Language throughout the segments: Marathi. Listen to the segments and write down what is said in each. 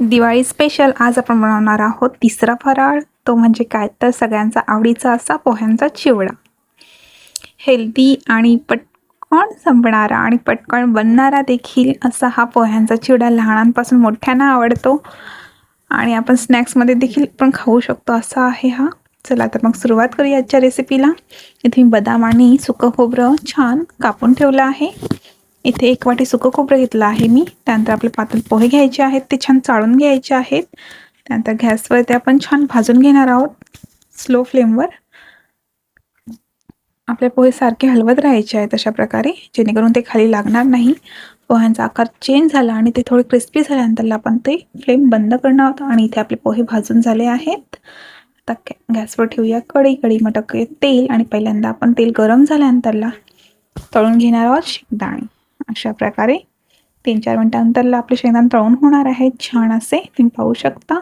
दिवाळी स्पेशल आज आपण बनवणार आहोत तिसरा फराळ. तो म्हणजे काय? तर सगळ्यांचा आवडीचा असा पोह्यांचा चिवडा. हेल्दी आणि पटकन संपणारा आणि पटकन बनणारा देखील असा हा पोह्यांचा चिवडा लहानांपासून मोठ्यांना आवडतो. आणि आपण स्नॅक्समध्ये देखील पण खाऊ शकतो. असा आहे हा. चला तर मग सुरुवात करूया आजच्या रेसिपीला इथे मी बदाम आणि सुकं खोबरं छान कापून ठेवलं आहे. इथे एक वाटी सुकं खोबरं घेतलं आहे मी. त्यानंतर आपले पातळ पोहे घ्यायचे आहेत ते छान चाळून घ्यायचे आहेत. त्यानंतर गॅसवर ते आपण छान भाजून घेणार आहोत स्लो फ्लेमवर आपले पोहे सारखे हलवत राहायचे आहेत अशा प्रकारे जेणेकरून ते खाली लागणार नाही. पोह्यांचा आकार चेंज झाला आणि ते थोडे क्रिस्पी झाल्यानंतर आपण ते फ्लेम बंद करणार आहोत आणि इथे आपले पोहे भाजून झाले आहेत. आता गॅसवर ठेवूया कढई. कढी मटक तेल आणि पहिल्यांदा आपण तेल गरम झाल्यानंतरला तळून घेणार आहोत शेंगदाणे. अशा प्रकारे तीन चार मिनटानंतरला आपले शेंगदाणे तळून होणार आहेत. छान असे. तुम्ही पाहू शकता.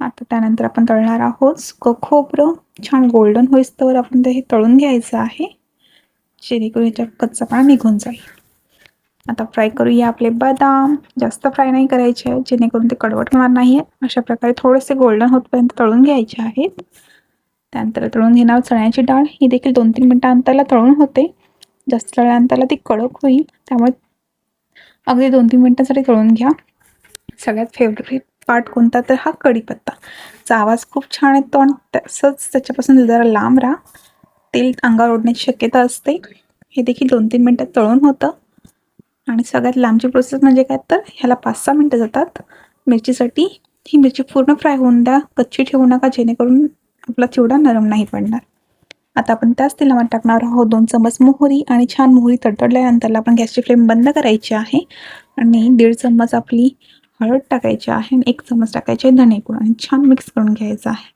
आता त्यानंतर आपण तळणार आहोत. खोबरं. छान गोल्डन होईस्तवर आपण ते हे तळून घ्यायचं आहे. जेणेकरून याच्या कच्चा पाणी निघून जाईल. आता फ्राय करूया आपले बदाम. जास्त फ्राय नाही करायचे आहेत. जेणेकरून ते कडवट होणार नाही आहे अशा प्रकारे थोडेसे गोल्डन होतपर्यंत तळून घ्यायचे आहेत. त्यानंतर तळून घेणार चण्याची डाळ. ही देखील दोन तीन मिनटानंतरला तळून होते. जास्त तळल्यानंतरला ती कडक होईल. त्यामुळे अगदी दोन तीन मिनटांसाठी तळून घ्या. सगळ्यात फेवरेट पार्ट कोणता तर हा कढीपत्ताचा आवाज खूप छान येतो आणि तसंच त्याच्यापासून जरा लांब राहा. तेल अंगावर ओढण्याची शक्यता असते. हे देखील दोन तीन मिनटात तळून होतं. आणि सगळ्यात लांबची प्रोसेस म्हणजे काय तर ह्याला पाच सहा मिनटं जातात. मिरचीसाठी ही मिरची पूर्ण फ्राय होऊन द्या. कच्ची ठेवू नका जेणेकरून आपला चिवडा नरम नाही पडणार आता आपण त्याच तेलामध्ये टाकणार आहोत. दोन चमच मोहरी आणि छान मोहरी तडतडल्यानंतर आपण गॅसची फ्लेम बंद करायची आहे. आणि दीड चम्मच आपली हळद टाकायची आहे आणि एक चम्मच टाकायची आहे धणेपूड आणि छान मिक्स करून घ्यायचं आहे.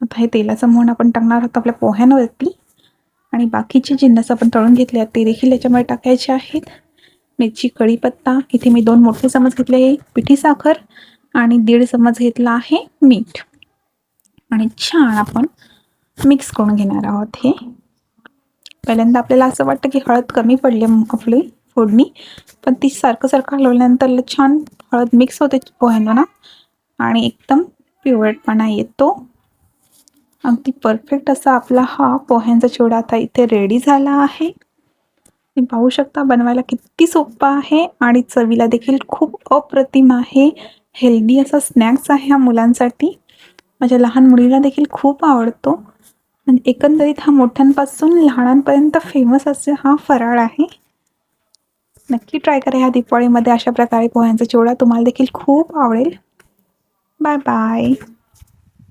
आता हे तेलाचं मोहन आपण टाकणार आहोत आपल्या पोह्यांवरती. आणि बाकीचे जिन्नस आपण तळून घेतले आहेत ते देखील याच्यामध्ये टाकायचे आहेत. मिरची कढीपत्ता इथे मी दोन मोठे चमच घेतले आहे पिठी साखर आणि दीड चमच घेतला आहे मीठ. आणि छान आपण मिक्स करून घेणार आहोत हे. पहिल्यांदा आपल्याला असं वाटतं की हळद कमी पडली आपली फोडणी पण ती सारखं सारखं हलवल्यानंतर छान हळद मिक्स होते पोह्यांना आणि एकदम पिवळटपणा येतो. अगदी परफेक्ट असा आपला हा पोह्यांचा चिवडा आता इथे रेडी झाला आहे. तुम्ही पाहू शकता बनवायला किती सोपा आहे आणि चवीला देखील खूप अप्रतिम आहे. हेल्दी असा स्नॅक्स आहे हा मुलांसाठी. माझ्या लहान मुलीला देखील खूप आवडतो. आणि एकंदरीत हा मोठ्यांपासून लहानांपर्यंत फेमस असे हा फराळ आहे. नक्की ट्राय करा ह्या दिवाळीमध्ये अशा प्रकारे पोह्यांचा चिवडा. तुम्हाला देखील खूप आवडेल. Bye bye